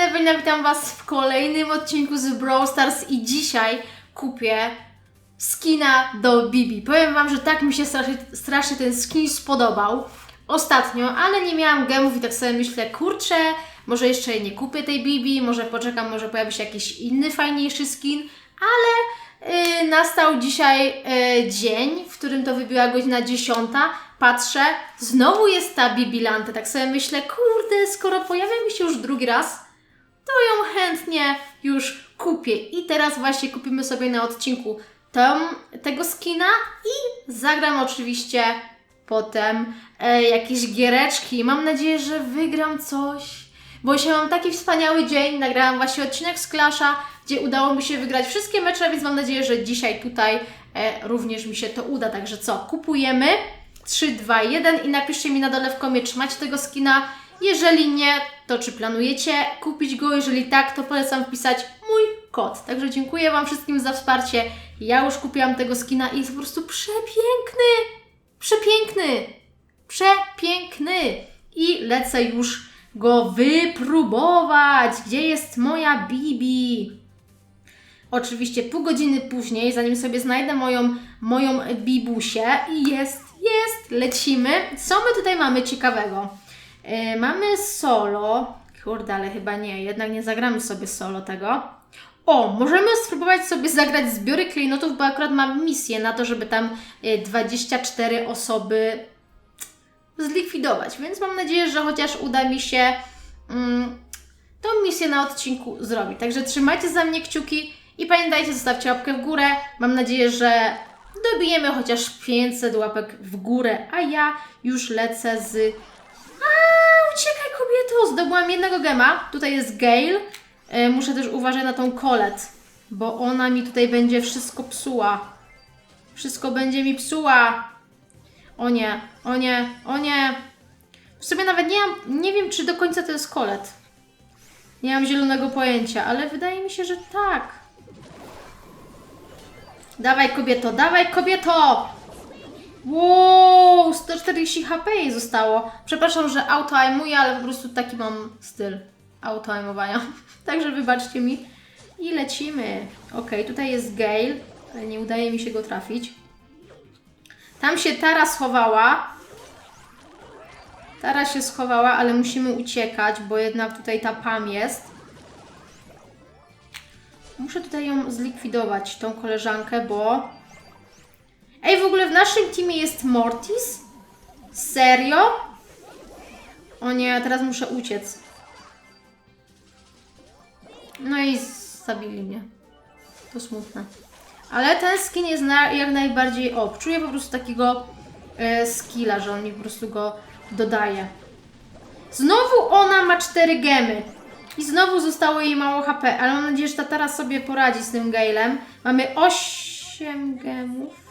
Ewelina, witam Was w kolejnym odcinku z Brawl Stars i dzisiaj kupię skina do Bibi. Powiem Wam, że tak mi się strasznie, strasznie ten skin spodobał ostatnio, ale nie miałam gemów i tak sobie myślę, kurczę, może jeszcze nie kupię tej Bibi, może poczekam, może pojawi się jakiś inny fajniejszy skin, ale Yy, nastał dzisiaj yy, dzień, w którym to wybiła godzina 10. Patrzę, znowu jest ta Bibilanta. Tak sobie myślę, kurde, skoro pojawia mi się już drugi raz, to ją chętnie już kupię. I teraz właśnie kupimy sobie na odcinku tą, tego skina i zagram oczywiście potem e, jakieś giereczki. Mam nadzieję, że wygram coś. Bo dzisiaj mam taki wspaniały dzień. Nagrałam właśnie odcinek z Klasza, gdzie udało mi się wygrać wszystkie mecze, więc mam nadzieję, że dzisiaj tutaj e, również mi się to uda. Także co, kupujemy 3, 2, 1 i napiszcie mi na dole w komie, czy macie tego skina. Jeżeli nie, to czy planujecie kupić go? Jeżeli tak, to polecam wpisać mój kod. Także dziękuję Wam wszystkim za wsparcie. Ja już kupiłam tego skina i jest po prostu przepiękny. Przepiękny. Przepiękny. I lecę już go wypróbować. Gdzie jest moja Bibi? Oczywiście pół godziny później, zanim sobie znajdę moją, moją bibusię i jest, jest, lecimy. Co my tutaj mamy ciekawego? Yy, mamy solo. Kurde, ale chyba nie, jednak nie zagramy sobie solo tego. O, możemy spróbować sobie zagrać zbiory klejnotów, bo akurat mam misję na to, żeby tam y, 24 osoby zlikwidować, więc mam nadzieję, że chociaż uda mi się mm, tą misję na odcinku zrobić. Także trzymajcie za mnie kciuki i pamiętajcie, zostawcie łapkę w górę. Mam nadzieję, że dobijemy chociaż 500 łapek w górę, a ja już lecę z... Uciekaj kobieto! Zdobyłam jednego gema. Tutaj jest Gale. E, muszę też uważać na tą Colet, bo ona mi tutaj będzie wszystko psuła. Wszystko będzie mi psuła. O nie, o nie, o nie. W sumie nawet nie, nie wiem, czy do końca to jest Colet. Nie mam zielonego pojęcia, ale wydaje mi się, że tak. Dawaj kobieto, dawaj kobieto! Wow, 140 HP jej zostało. Przepraszam, że autoaimuję, ale po prostu taki mam styl autoaimowania. Także wybaczcie mi. I lecimy. Ok, tutaj jest Gale, ale nie udaje mi się go trafić. Tam się Tara schowała. Tara się schowała, ale musimy uciekać, bo jednak tutaj ta Pam jest. Muszę tutaj ją zlikwidować, tą koleżankę, bo... Ej, w ogóle w naszym teamie jest Mortis? Serio? O nie, teraz muszę uciec. No i zabili mnie. To smutne. Ale ten skin jest na, jak najbardziej op. Czuję po prostu takiego e, skilla, że on mi po prostu go dodaje. Znowu ona ma 4 gemy. I znowu zostało jej mało HP, ale mam nadzieję, że ta teraz sobie poradzi z tym Galem. Mamy 8 gemów.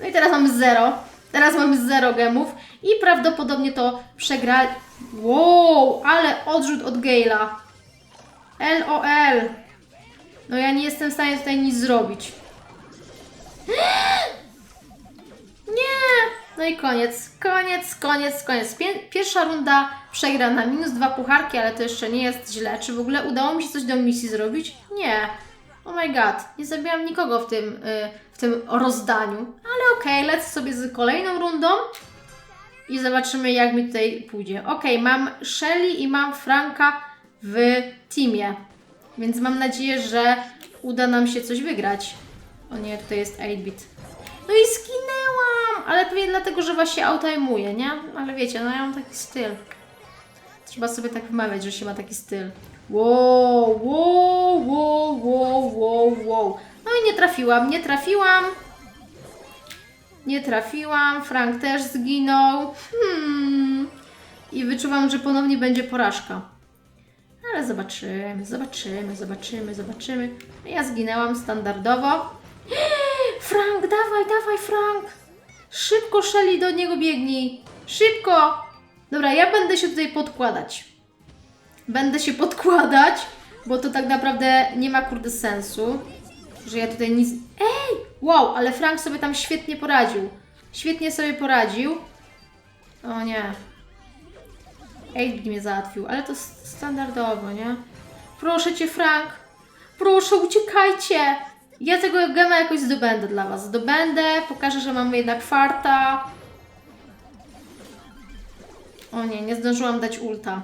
No i teraz mamy 0. Teraz mamy 0 gemów. I prawdopodobnie to przegrali. Wow, ale odrzut od Gala. LOL. No ja nie jestem w stanie tutaj nic zrobić. Nie! No i koniec, koniec, koniec, koniec. Pier pierwsza runda przegra na minus dwa pucharki, ale to jeszcze nie jest źle. Czy w ogóle udało mi się coś do misji zrobić? Nie. Oh my god, nie zabiłam nikogo w tym, yy, w tym rozdaniu. Ale okej, okay, lecę sobie z kolejną rundą i zobaczymy jak mi tutaj pójdzie. Ok, mam Shelly i mam Franka w teamie. Więc mam nadzieję, że uda nam się coś wygrać. O nie, tutaj jest 8-bit. No i skinęłam! Ale pewnie dlatego, że właśnie autajmuję, nie? Ale wiecie, no ja mam taki styl. Trzeba sobie tak wymawiać, że się ma taki styl. Wow, wow, wow, wow, wow, wow. No i nie trafiłam, nie trafiłam. Nie trafiłam. Frank też zginął. Hmm. I wyczuwam, że ponownie będzie porażka. Ale zobaczymy, zobaczymy, zobaczymy, zobaczymy. Ja zginęłam standardowo. Frank, dawaj, dawaj, Frank! Szybko, Shelly, do niego biegnij. Szybko! Dobra, ja będę się tutaj podkładać. Będę się podkładać, bo to tak naprawdę nie ma kurde sensu, że ja tutaj nic... Ej! Wow, ale Frank sobie tam świetnie poradził. Świetnie sobie poradził. O nie. Aid mnie załatwił, ale to standardowo, nie? Proszę cię, Frank! Proszę, uciekajcie! Ja tego gema jakoś zdobędę dla was. Zdobędę, pokażę, że mamy jednak farta. O nie, nie zdążyłam dać ulta.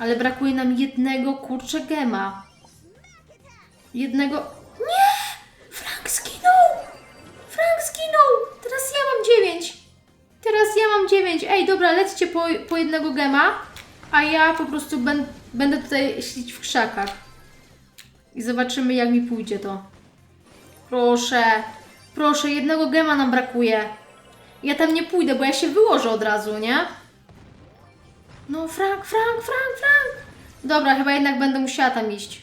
Ale brakuje nam jednego kurczę gema. Jednego... Nie! Frank skinął! Frank skinął! Teraz ja mam dziewięć. Teraz ja mam dziewięć. Ej, dobra, lećcie po, po jednego gema, a ja po prostu ben, będę tutaj ślić w krzakach. I zobaczymy, jak mi pójdzie to. Proszę, proszę, jednego gema nam brakuje. Ja tam nie pójdę, bo ja się wyłożę od razu, nie? No, Frank, Frank, Frank, Frank! Dobra, chyba jednak będę musiała tam iść.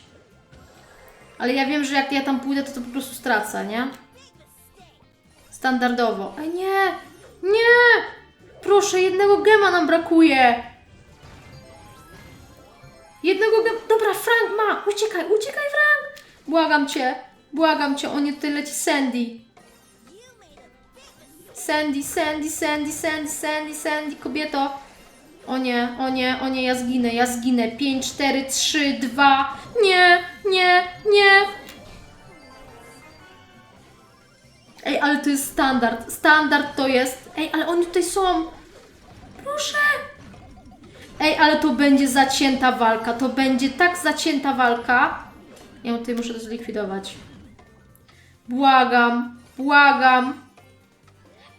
Ale ja wiem, że jak ja tam pójdę, to to po prostu stracę, nie? Standardowo. A nie! Nie! Proszę, jednego gema nam brakuje! Jednego gema... Dobra, Frank ma! Uciekaj, uciekaj, Frank! Błagam cię, błagam cię, o nie, tutaj leci Sandy. Sandy, Sandy, Sandy, Sandy, Sandy, Sandy, kobieto. O nie, o nie, o nie, ja zginę, ja zginę. 5, 4, 3, 2. Nie, nie, nie. Ej, ale to jest standard. Standard to jest. Ej, ale oni tutaj są. Proszę. Ej, ale to będzie zacięta walka. To będzie tak zacięta walka. Ja tutaj muszę to zlikwidować. Błagam, błagam.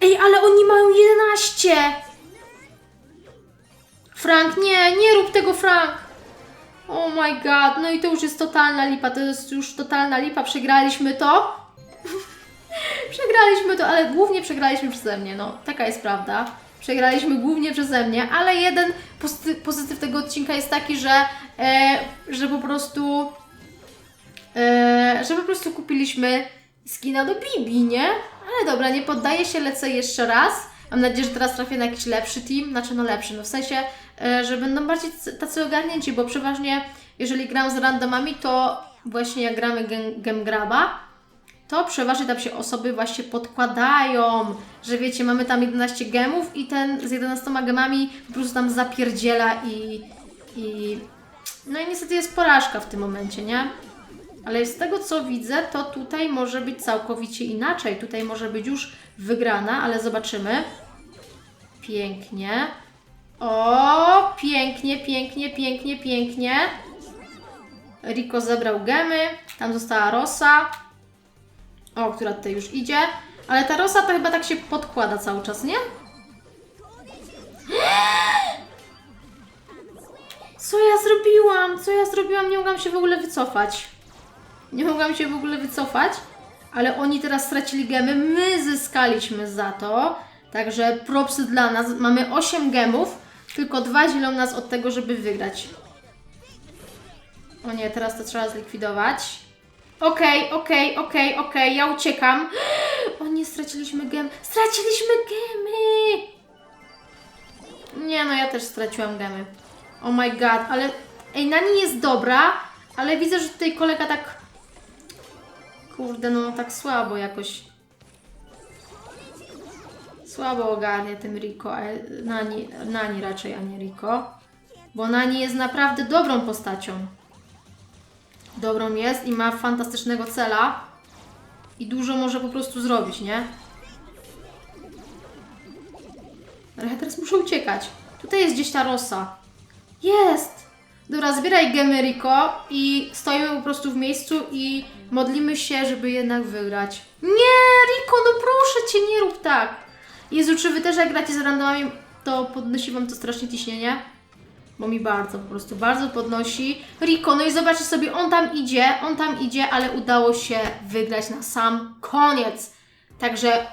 Ej, ale oni mają 11. Frank, nie, nie rób tego, Frank. Oh my god, no i to już jest totalna lipa, to jest już totalna lipa, przegraliśmy to. przegraliśmy to, ale głównie przegraliśmy przeze mnie, no, taka jest prawda. Przegraliśmy głównie przeze mnie, ale jeden pozy- pozytyw tego odcinka jest taki, że, e, że po prostu e, że po prostu kupiliśmy skina do Bibi, nie? Ale dobra, nie poddaję się, lecę jeszcze raz. Mam nadzieję, że teraz trafię na jakiś lepszy team, znaczy no lepszy, no w sensie, że będą bardziej tacy- ogarnięci, bo przeważnie jeżeli gram z randomami, to właśnie jak gramy gem, gem graba, to przeważnie tam się osoby właśnie podkładają, że wiecie, mamy tam 11 gemów i ten z 11 gemami po prostu tam zapierdziela i, i no i niestety jest porażka w tym momencie, nie? Ale z tego co widzę, to tutaj może być całkowicie inaczej. Tutaj może być już wygrana, ale zobaczymy. Pięknie. Pięknie, pięknie, pięknie, pięknie. Rico zebrał gemy. Tam została Rosa. O, która tutaj już idzie. Ale ta Rosa to chyba tak się podkłada cały czas, nie? Co ja zrobiłam? Co ja zrobiłam? Nie mogłam się w ogóle wycofać. Nie mogłam się w ogóle wycofać, ale oni teraz stracili gemy, my zyskaliśmy za to. Także propsy dla nas. Mamy 8 gemów, tylko dwa dzielą nas od tego, żeby wygrać. O nie, teraz to trzeba zlikwidować. Okej, okej, okej, okej, ja uciekam. O nie, straciliśmy gem. Straciliśmy gemy! Nie no, ja też straciłam gemy. Oh my god, ale... Ej, Nani jest dobra, ale widzę, że tutaj kolega tak... Kurde, no tak słabo jakoś. Słabo ogarnia tym Rico, Nani, Nani raczej, a nie Rico. Bo Nani jest naprawdę dobrą postacią. Dobrą jest i ma fantastycznego cela. I dużo może po prostu zrobić, nie? Ale ja teraz muszę uciekać. Tutaj jest gdzieś ta Rosa. Jest! Dobra, zbieraj gemy Rico i stoimy po prostu w miejscu i modlimy się, żeby jednak wygrać. Nie, Rico, no proszę cię, nie rób tak. Jezu, czy wy też jak gracie z randomami, to podnosi wam to strasznie ciśnienie? Bo mi bardzo, po prostu bardzo podnosi. Rico, no i zobaczcie sobie, on tam idzie, on tam idzie, ale udało się wygrać na sam koniec. Także...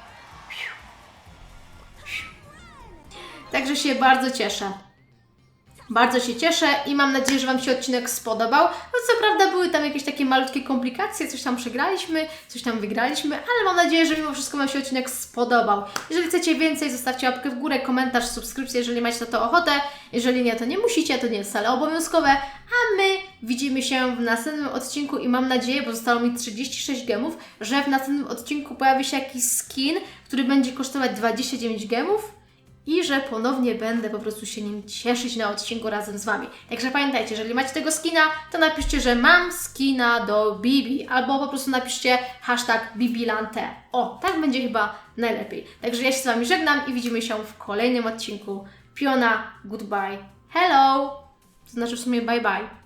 Także się bardzo cieszę. Bardzo się cieszę i mam nadzieję, że Wam się odcinek spodobał. No co prawda były tam jakieś takie malutkie komplikacje, coś tam przegraliśmy, coś tam wygraliśmy, ale mam nadzieję, że mimo wszystko Wam się odcinek spodobał. Jeżeli chcecie więcej, zostawcie łapkę w górę, komentarz, subskrypcję, jeżeli macie na to ochotę. Jeżeli nie, to nie musicie, to nie jest wcale obowiązkowe. A my widzimy się w następnym odcinku i mam nadzieję, bo zostało mi 36 gemów, że w następnym odcinku pojawi się jakiś skin, który będzie kosztować 29 gemów i że ponownie będę po prostu się nim cieszyć na odcinku razem z Wami. Także pamiętajcie, jeżeli macie tego skina, to napiszcie, że mam skina do Bibi, albo po prostu napiszcie hashtag Bibilante. O, tak będzie chyba najlepiej. Także ja się z Wami żegnam i widzimy się w kolejnym odcinku. Piona, goodbye, hello! To znaczy w sumie bye bye.